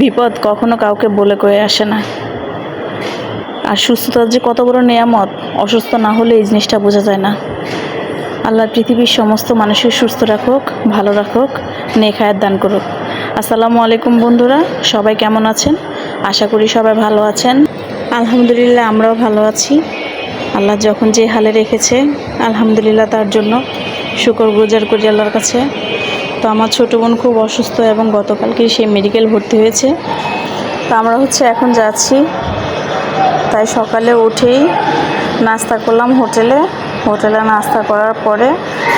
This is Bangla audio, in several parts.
বিপদ কখনো কাউকে বলে কয়ে আসে না। আর সুস্থতার যে কত বড় নেয়ামত, অসুস্থ না হলে এই জিনিসটা বোঝা যায় না। আল্লাহ পৃথিবীর সমস্ত মানুষের সুস্থ রাখুক, ভালো রাখুক নেখায়াত দান করুক। আসসালামু আলাইকুম বন্ধুরা, সবাই কেমন আছেন? আশা করি সবাই ভালো আছেন। আলহামদুলিল্লাহ, আমরাও ভালো আছি। আল্লাহ যখন যে হালে রেখেছে, আলহামদুলিল্লাহ তার জন্য শুকর গুজার করি আল্লাহর কাছে। তো আমার ছোটো বোন খুব অসুস্থ এবং গতকালকে সে মেডিকেল ভর্তি হয়েছে। তো আমরা হচ্ছে এখন যাচ্ছি। তাই সকালে উঠেই নাস্তা করলাম হোটেলে। হোটেলে নাস্তা করার পরে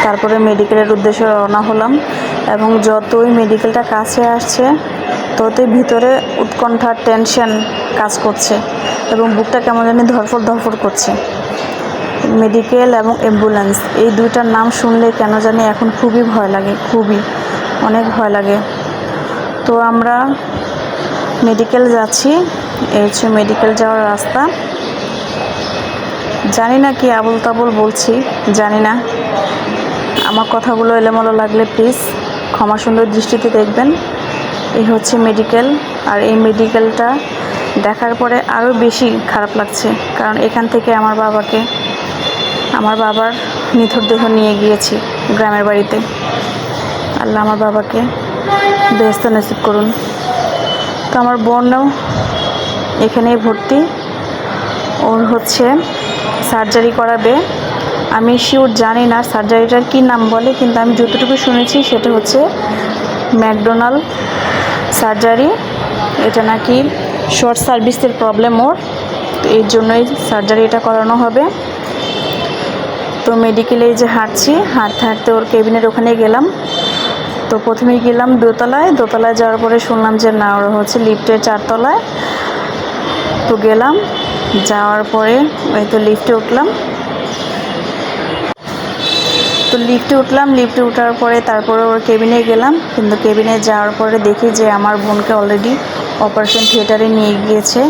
তারপরে মেডিকেলের উদ্দেশ্যে রওনা হলাম এবং যতই মেডিকেলটা কাছে আসছে, ততই ভিতরে উৎকণ্ঠার টেনশন কাজ করছে এবং বুকটা কেমন জানি ধরফর ধরফর করছে। মেডিকেল এবং অ্যাম্বুলেন্স এই দুইটার নাম শুনলে কেন জানি এখন খুবই ভয় লাগে, খুবই। অনেক ভয় লাগে। তো আমরা মেডিকেল যাচ্ছি। এই হচ্ছে মেডিকেল যাওয়ার রাস্তা। জানি না কি আবল তাবল বলছি, জানি না। আমার কথাগুলো এলোমেলো লাগলে প্লিজ ক্ষমা সুন্দর দৃষ্টিতে দেখবেন। এই হচ্ছে মেডিকেল আর এই মেডিকেলটা দেখার পরে আরও বেশি খারাপ লাগছে, কারণ এখান থেকে আমার বাবাকে আমার বাবার নিথর দেহ নিয়ে গিয়েছি গ্রামের বাড়িতে। আল্লাহ আমার বাবাকে ব্যস্ত নসিব করুন। তো আমার বোনও এখানেই ভর্তি। ওর হচ্ছে সার্জারি করাবে। আমি শিওর জানি না সার্জারিটার কী নাম বলে, কিন্তু আমি যতটুকু শুনেছি সেটা হচ্ছে ম্যাকডোনাল্ড সার্জারি। এটা নাকি শর্ট সার্ভিসের প্রবলেম ওর, তো এর জন্যই সার্জারি এটা করানো হবে। তো মেডিকেলে যে হাঁটছি, হাঁটতে হাঁটতে ওর কেবিনের ওখানে গেলাম। তো প্রথমেই গেলাম দোতলায় দোতলায় যাওয়ার পরে শুনলাম যে না, ওরা হচ্ছে লিফটের চারতলায়। তো গেলাম, যাওয়ার পরে ওই তো লিফটে উঠলাম। তো লিফটে উঠলাম লিফটে ওঠার পরে তারপরে ওর কেবিনে গেলাম। কিন্তু কেবিনে যাওয়ার পরে দেখি যে আমার বোনকে অলরেডি অপারেশন থিয়েটারে নিয়ে গিয়েছে।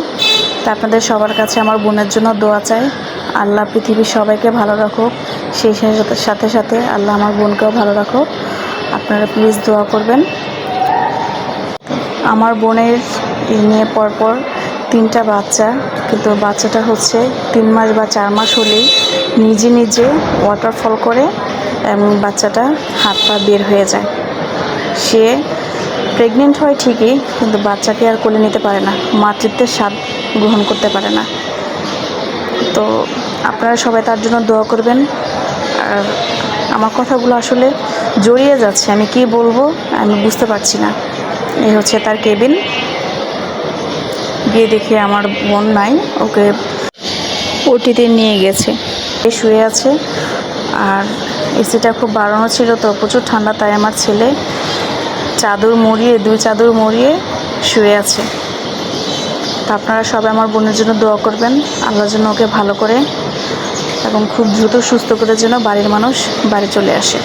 তা আপনাদের সবার কাছে আমার বোনের জন্য দোয়া চাই। আল্লাহ পৃথিবীর সবাইকে ভালো রাখুক। সেই সাথে সাথে আল্লাহ আমার বোনকেও ভালো রাখুক। আপনারা প্লিজ দোয়া করবেন। আমার বোনের নিয়ে পরপর তিনটা বাচ্চা, কিন্তু বাচ্চাটা হচ্ছে তিন মাস বা চার মাস হলেই নিজে নিজে ওয়াটারফল করে এবং বাচ্চাটা হাত পা বের হয়ে যায়। সে প্রেগনেন্ট হয় ঠিকই, কিন্তু বাচ্চাকে আর কোলে নিতে পারে না, মাতৃত্বের স্বাদ গ্রহণ করতে পারে না। তো আপনারা সবাই তার জন্য দোয়া করবেন। আর আমার কথাগুলো আসলে জড়িয়ে যাচ্ছে, আমি কি বলব আমি বুঝতে পারছি না। এই হচ্ছে তার কেবিন। গিয়ে দেখি আমার বোন নাই, ওকে ওটিতে নিয়ে গেছে। শুয়ে আছে, আর এসিটা খুব বাড়ানো ছিল তো, প্রচুর ঠান্ডা, তাই আমার ছেলে চাদর মুড়িয়ে দুই চাদর মুড়িয়ে শুয়ে আছে। তা আপনারা সবাই আমার বোনের জন্য দোয়া করবেন। আল্লাহর জন্য ওকে ভালো করে এবং খুব দ্রুত সুস্থ করে যেন বাড়ির মানুষ বাড়ি চলে আসে।